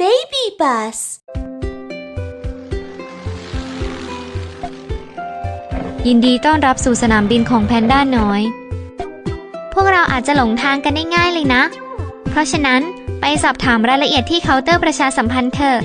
Baby bus ยินดีต้อนรับสู่สนามบินของแพนด้าน้อย พวกเราอาจจะหลงทางกันได้ง่ายเลยนะ เพราะฉะนั้นไปสอบถามรายละเอียดที่เคาน์เตอร์ประชาสัมพันธ์เถอะ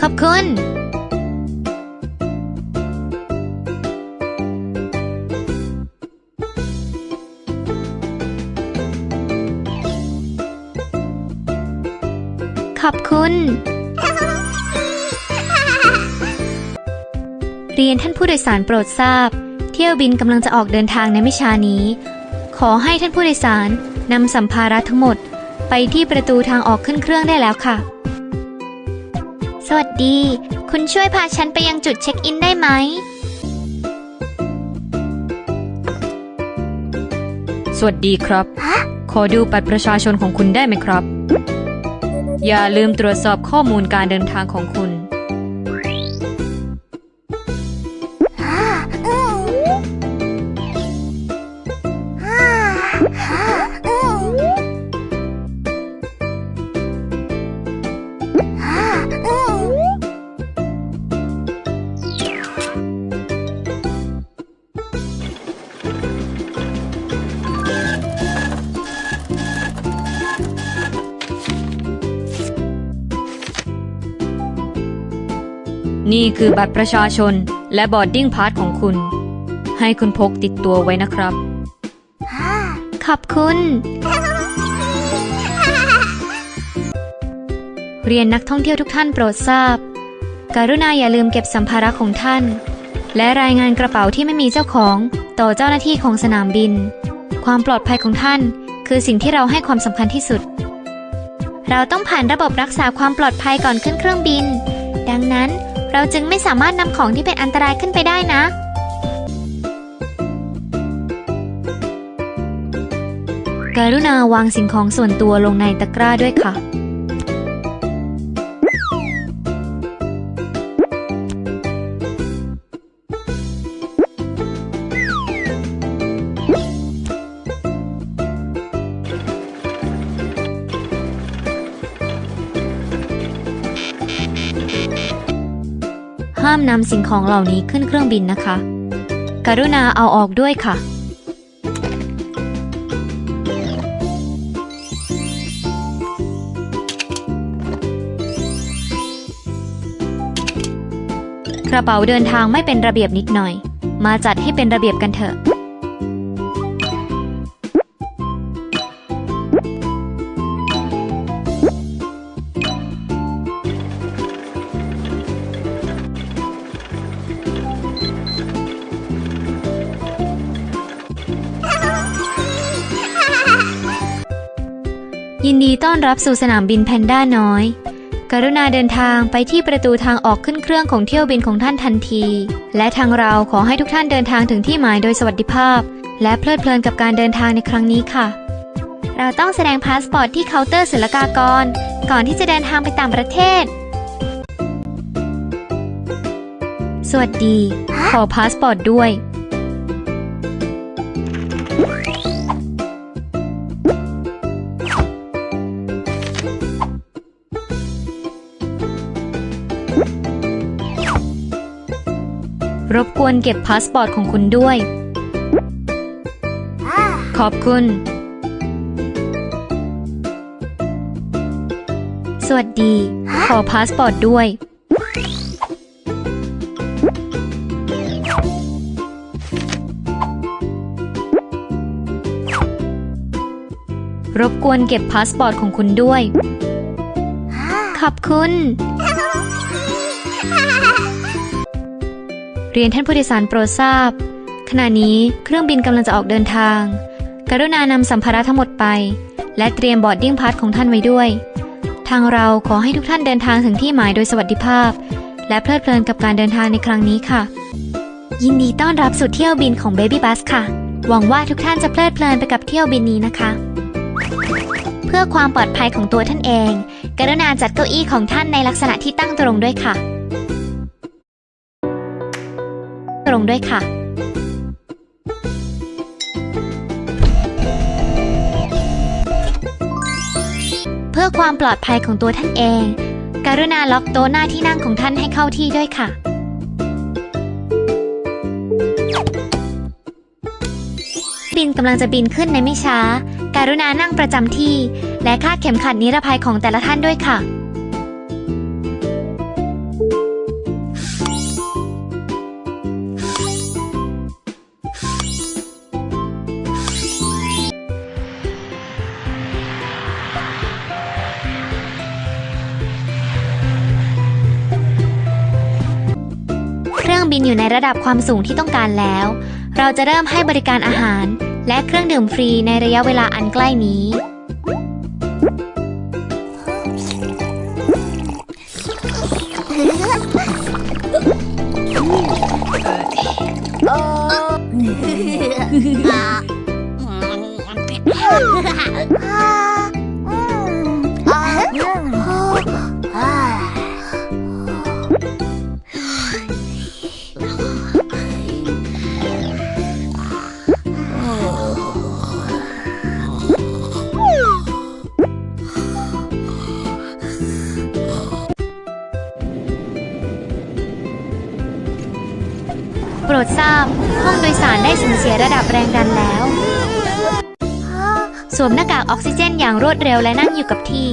ขอบคุณ คุณ เรียนท่านผู้โดยสารโปรดทราบ เที่ยวบินกำลังจะออกเดินทางในไม่ช้านี้ ขอให้ท่านผู้โดยสารนำสัมภาระทั้งหมด ไปที่ประตูทางออกขึ้นเครื่องได้แล้วค่ะ สวัสดี คุณช่วยพาฉันไปยังจุดเช็คอินได้ไหม สวัสดีครับ ขอดูบัตรประชาชนของคุณได้ไหมครับ อย่าลืมตรวจสอบข้อมูลการเดินทางของคุณ นี่คือบัตรประชาชนและบอร์ดดิ้งพาสของคุณ ให้คุณพกติดตัวไว้นะครับ ขอบคุณ เรียนนักท่องเที่ยวทุกท่านโปรดทราบ กรุณาอย่าลืมเก็บสัมภาระของท่าน และรายงานกระเป๋าที่ไม่มีเจ้าของต่อเจ้าหน้าที่ของสนามบิน ความปลอดภัยของท่าน คือสิ่งที่เราให้ความสำคัญที่สุด เราต้องผ่านระบบรักษาความปลอดภัยก่อนขึ้นเครื่องบิน ดังนั้น เราจึงไม่สามารถนำของที่เป็นอันตรายขึ้นไปได้นะ กรุณาวางสิ่งของส่วนตัวลงในตะกร้าด้วยค่ะามนำสิ่งของเหล่านี้ขึ้นเครื่องบินนะคะ กรุณาเอาออกด้วยค่ะ กระเป๋าเดินทางไม่เป็นระเบียบนิดหน่อย มาจัดให้เป็นระเบียบกันเถอะ ดีต้อนรับสู่สนามบินแพนด้าน้อย กรุณาเดินทางไปที่ประตูทางออกขึ้นเครื่องของเที่ยวบินของท่านทันที และทางเราขอให้ทุกท่านเดินทางถึงที่หมายโดยสวัสดิภาพ และเพลิดเพลินกับการเดินทางในครั้งนี้ค่ะ เราต้องแสดงพาสปอร์ตที่เคาน์เตอร์ศุลกากร ก่อนที่จะเดินทางไปต่างประเทศ สวัสดี ขอพาสปอร์ตด้วย รบกวนเก็บพาสปอร์ตของคุณด้วย ขอบคุณ สวัสดี ขอพาสปอร์ตด้วย รบกวนเก็บพาสปอร์ตของคุณด้วย ขอบคุณ เรียนท่านผู้โดยสารโปรดทราบ ขณะนี้เครื่องบินกำลังจะออกเดินทาง กรุณานำสัมภาระทั้งหมดไป และเตรียมบอร์ดดิ้งพาสของท่านไว้ด้วย ทางเราขอให้ทุกท่านเดินทางถึงที่หมายโดยสวัสดิภาพ และเพลิดเพลินกับการเดินทางในครั้งนี้ค่ะ ยินดีต้อนรับสู่เที่ยวบินของ Baby Bus ค่ะ หวังว่าทุกท่านจะเพลิดเพลินไปกับเที่ยวบินนี้นะคะ เพื่อความปลอดภัยของตัวท่านเอง กรุณาจัดเก้าอี้ของท่านในลักษณะที่ตั้งตรงด้วยค่ะ รงด้วยค่ะ เพื่อความปลอดภัยของตัวท่านเอง กรุณาล็อกโต๊ะหน้าที่นั่งของท่านให้เข้าที่ด้วยค่ะ บินกำลังจะบินขึ้นในไม่ช้า การุณานั่งประจำที่ และคาดเข็มขัดนิรภัยของแต่ละท่านด้วยค่ะ บินอยู่ในระดับความสูงที่ต้องการแล้ว เราจะเริ่มให้บริการอาหาร และเครื่องดื่มฟรีในระยะเวลาอันใกล้นี้โได้สูญเสียระดับแรงดันแล้ว สวมหน้ากากออกซิเจนอย่างรวดเร็วและนั่งอยู่กับที่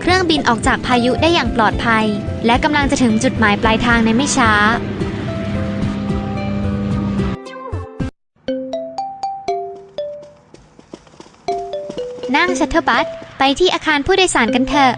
เครื่องบินออกจากพายุได้อย่างปลอดภัย และกำลังจะถึงจุดหมายปลายทางในไม่ช้า งชัตเทอร์บัสไปที่อาคารผู้โดยสารกันเถอะ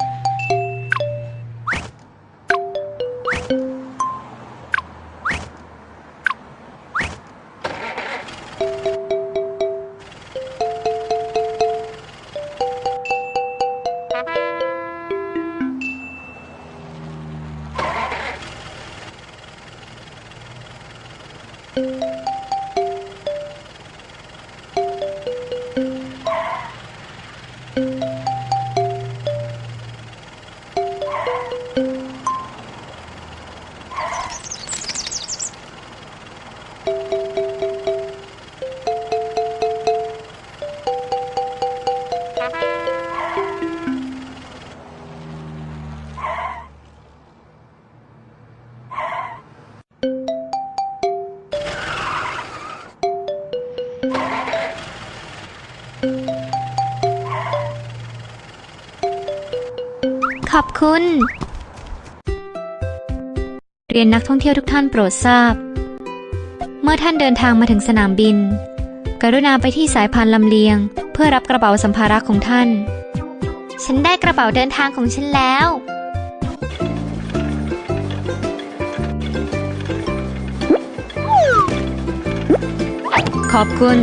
ขอบคุณ เรียนนักท่องเที่ยวทุกท่านโปรดทราบ เมื่อท่านเดินทางมาถึงสนามบิน กรุณาไปที่สายพานลำเลียง เพื่อรับกระเป๋าสัมภาระของท่าน ฉันได้กระเป๋าเดินทางของฉันแล้วขอบคุณ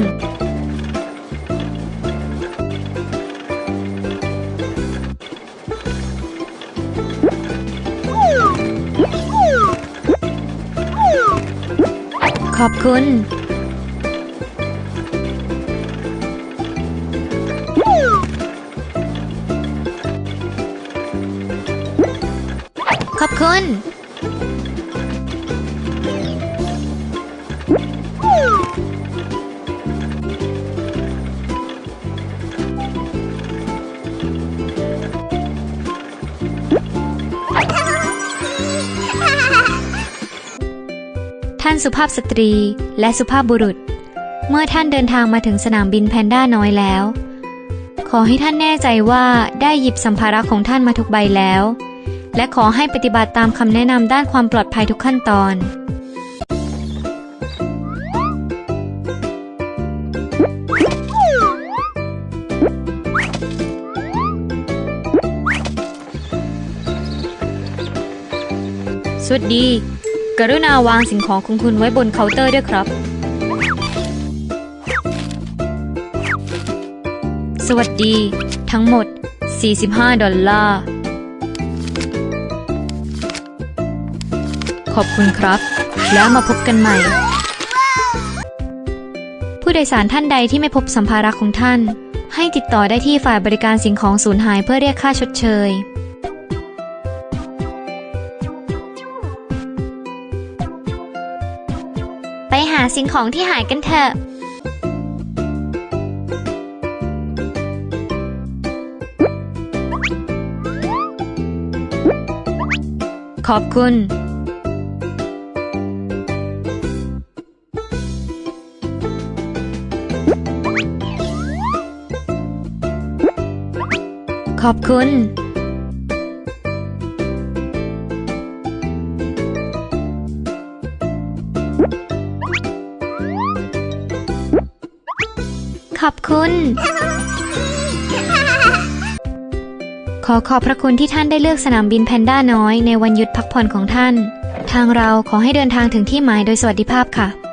ขอบคุณ สุภาพสตรีและสุภาพบุรุษ เมื่อท่านเดินทางมาถึงสนามบินแพนด้าน้อยแล้ว ขอให้ท่านแน่ใจว่าได้หยิบสัมภาระของท่านมาทุกใบแล้ว และขอให้ปฏิบัติตามคำแนะนำด้านความปลอดภัยทุกขั้นตอนสวัสดี กรุณาวางสิ่งของของคุณไว้บนเคาน์เตอร์ด้วยครับ สวัสดี ทั้งหมด 45 ดอลลาร์ ขอบคุณครับ แล้วมาพบกันใหม่ ผู้โดยสารท่านใดที่ไม่พบสัมภาระของท่าน ให้ติดต่อได้ที่ฝ่ายบริการสิ่งของสูญหายเพื่อเรียกค่าชดเชยาสิ่งของที่หายกันเถอะขอบคุณ ขอบคุณ ขอบคุณ ขอขอบพระคุณที่ท่านได้เลือกสนามบินแพนด้าน้อยในวันหยุดพักผ่อนของท่าน ทางเราขอให้เดินทางถึงที่หมายโดยสวัสดิภาพค่ะ